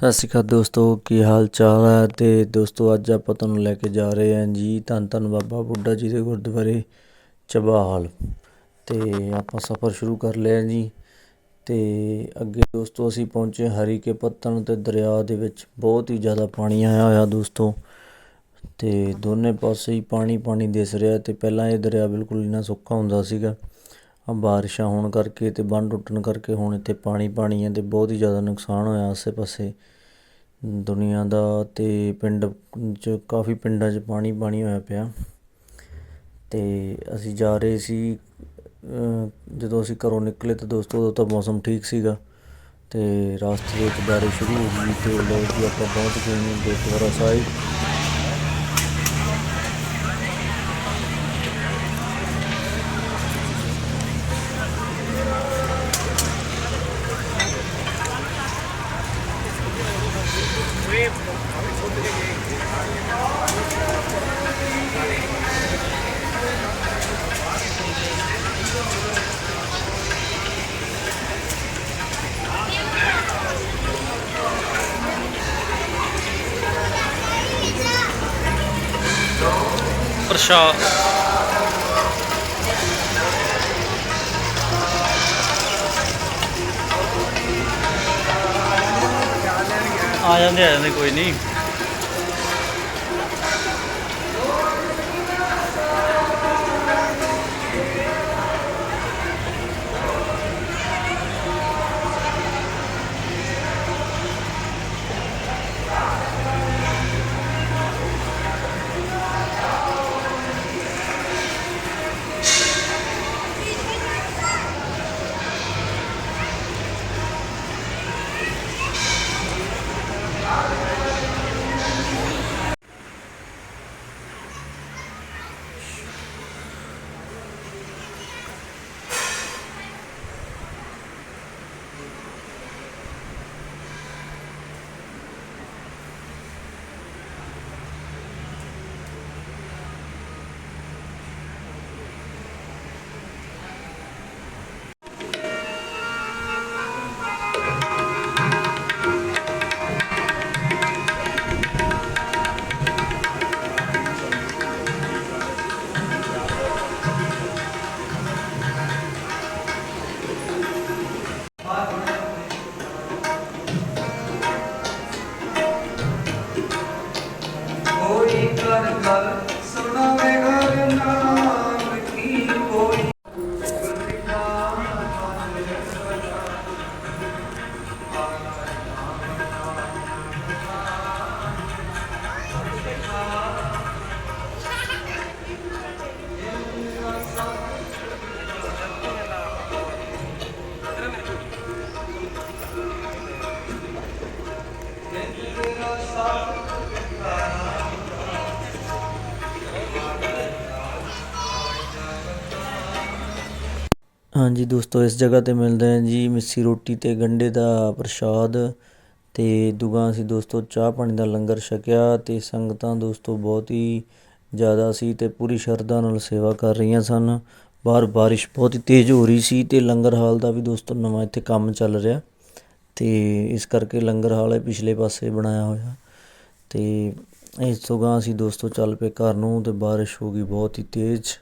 ਸਤਿ ਸ਼੍ਰੀ ਅਕਾਲ ਦੋਸਤੋ, ਕੀ ਹਾਲ ਚਾਲ ਹੈ? ਤੇ ਦੋਸਤੋ, ਅੱਜ ਆਪਾਂ ਤੁਹਾਨੂੰ ਲੈ ਕੇ ਜਾ ਰਹੇ ਹਾਂ ਜੀ ਧੰਨ ਧੰਨ ਬਾਬਾ ਬੁੱਢਾ ਜੀ ਦੇ ਗੁਰਦੁਆਰੇ ਚਬਾਹਾਲ ਤੇ ਆਪਾਂ ਸਫ਼ਰ ਸ਼ੁਰੂ ਕਰ ਲਿਆ ਜੀ। ਤੇ ਅੱਗੇ ਦੋਸਤੋ, ਅਸੀਂ ਪਹੁੰਚੇ ਹਰੀ ਕੇ ਪੱਤਣ ਤੇ ਦਰਿਆ ਦੇ ਵਿੱਚ। ਬਹੁਤ ਹੀ ਜ਼ਿਆਦਾ ਪਾਣੀ ਆਇਆ ਹੋਇਆ ਦੋਸਤੋ। ਤੇ ਦੋਨੇ ਪਾਸੇ ਹੀ ਪਾਣੀ ਪਾਣੀ ਦਿਸ ਰਿਹਾ ਤੇ ਪਹਿਲਾਂ ਇਹ ਦਰਿਆ ਬਿਲਕੁਲ ਇੰਨਾ ਸੁੱਕਾ ਹੁੰਦਾ ਸੀਗਾ। ਆ ਬਾਰਿਸ਼ਾਂ ਹੋਣ ਕਰਕੇ ਅਤੇ ਬੰਨ ਟੁੱਟਣ ਕਰਕੇ ਹੁਣ ਇੱਥੇ ਪਾਣੀ ਪਾਣੀ ਹੈ ਅਤੇ ਬਹੁਤ ਹੀ ਜ਼ਿਆਦਾ ਨੁਕਸਾਨ ਹੋਇਆ ਆਸੇ ਪਾਸੇ ਦੁਨੀਆ ਦਾ ਅਤੇ ਪਿੰਡ 'ਚ ਕਾਫੀ ਪਿੰਡਾਂ 'ਚ ਪਾਣੀ ਪਾਣੀ ਹੋਇਆ ਪਿਆ। ਅਤੇ ਅਸੀਂ ਜਾ ਰਹੇ ਸੀ ਜਦੋਂ ਅਸੀਂ ਘਰੋਂ ਨਿਕਲੇ ਤਾਂ ਦੋਸਤੋ ਉਦੋਂ ਤਾਂ ਮੌਸਮ ਠੀਕ ਸੀਗਾ ਅਤੇ ਰਾਸਤੇ ਦੇ ਵਿੱਚ ਬਾਰਿਸ਼ ਸ਼ੁਰੂ ਹੋ ਗਈ ਅਤੇ ਲੋ ਜੀ ਆਪਾਂ ਪਹੁੰਚ ਗਏ ਨੇ ਗੁਰਦੁਆਰਾ ਸਾਹਿਬ। ਪ੍ਰਸ਼ਾਦ ਆ ਜਾਂਦੇ ਆ ਜਾਂਦੇ ਕੋਈ ਨਹੀਂ 감사합니다. ਹਾਂਜੀ ਦੋਸਤੋ, ਇਸ ਜਗ੍ਹਾ ਤੇ ਮਿਲਦਾ ਹੈ ਜੀ ਮਿੱਸੀ ਰੋਟੀ ਅਤੇ ਗੰਢੇ ਦਾ ਪ੍ਰਸ਼ਾਦ ਅਤੇ ਦੁਗਾ ਅਸੀਂ ਦੋਸਤੋ ਚਾਹ ਪਾਣੀ ਦਾ ਲੰਗਰ ਛਕਿਆ ਅਤੇ ਸੰਗਤਾਂ ਦੋਸਤੋ ਬਹੁਤ ਹੀ ਜ਼ਿਆਦਾ ਸੀ ਅਤੇ ਪੂਰੀ ਸ਼ਰਧਾ ਨਾਲ ਸੇਵਾ ਕਰ ਰਹੀਆਂ ਸਨ। ਬਾਹਰ ਬਾਰਿਸ਼ ਬਹੁਤ ਹੀ ਤੇਜ਼ ਹੋ ਰਹੀ ਸੀ ਅਤੇ ਲੰਗਰ ਹਾਲ ਦਾ ਵੀ ਦੋਸਤੋ ਨਵਾਂ ਇੱਥੇ ਕੰਮ ਚੱਲ ਰਿਹਾ ਅਤੇ ਇਸ ਕਰਕੇ ਲੰਗਰ ਹਾਲ ਹੈ ਪਿਛਲੇ ਪਾਸੇ ਬਣਾਇਆ ਹੋਇਆ ਅਤੇ ਇਸ ਤੋਂ ਗਾਂ ਅਸੀਂ ਦੋਸਤੋ ਚੱਲ ਪਏ ਘਰ ਨੂੰ ਅਤੇ ਬਾਰਿਸ਼ ਹੋ ਗਈ ਬਹੁਤ ਹੀ ਤੇਜ਼।